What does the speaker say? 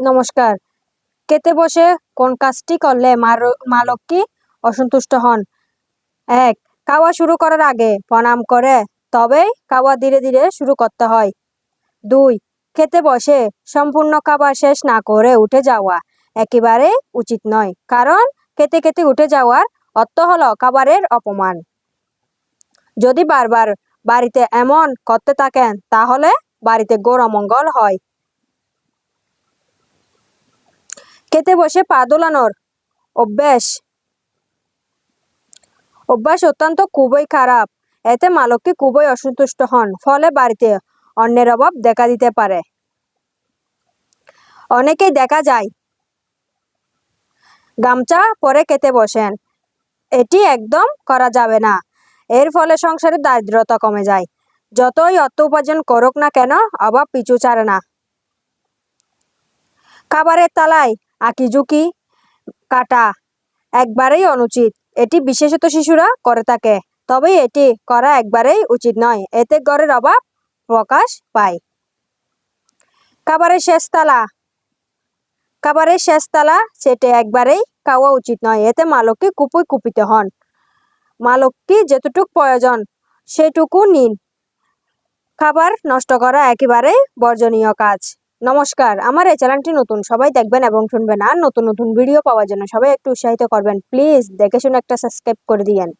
নমস্কার। কেতে বসে কোন কাজটি করলে মা- লক্ষ্মী অসন্তুষ্ট হন? এক খাওয়া শুরু করার আগে প্রণাম করে, তবেই খাওয়া ধীরে ধীরে শুরু করতে হয়। দুই খেতে বসে সম্পূর্ণ খাবার শেষ না করে উঠে যাওয়া একেবারে উচিত নয়, কারণ খেতে খেতে উঠে যাওয়ার অর্থ হলো খাবারের অপমান। যদি বারবার বাড়িতে এমন করতে থাকেন, তাহলে বাড়িতে গোড় অমঙ্গল হয়। খেতে বসে পা দোলানোর অভ্যাস। অভ্যাস অত্যন্ত খুবই খারাপ। এতে মালককে খুবই অসন্তুষ্ট হন, ফলে বাড়িতে অন্যের অভাব দেখা দিতে পারে। অনেকেই দেখা যায়, গামছা পরে খেতে বসেন। এটি একদম করা যাবে না। এর ফলে সংসারের দারিদ্রতা কমে যায়। যতই অর্থ উপার্জন করুক না কেন, অভাব পিছু ছাড়ে না। খাবারের তালায় আঁকিঝুঁকি কাটা একবারেই অনুচিত। এটি বিশেষত শিশুরা করে থাকে, তবে এটি করা একবারেই উচিত নয়। এতে ঘরের অভাব প্রকাশ পায়। খাবারের শেষ তালা, খাবারের শেষ তালা সেটে একবারেই খাওয়া উচিত নয়। এতে মালকী কুপুই কুপিত হন। মালকী যেতটুকু প্রয়োজন সেটুকু নিন। খাবার নষ্ট করা একেবারেই বর্জনীয় কাজ। নমস্কার, আমার এই চ্যানেলটি নতুন, সবাই দেখবেন এবং শুনবেন। আর নতুন নতুন ভিডিও পাওয়ার জন্য সবাই একটু উৎসাহিত করবেন। প্লিজ, দেখে শুনে একটা সাবস্ক্রাইব করে দিয়েন।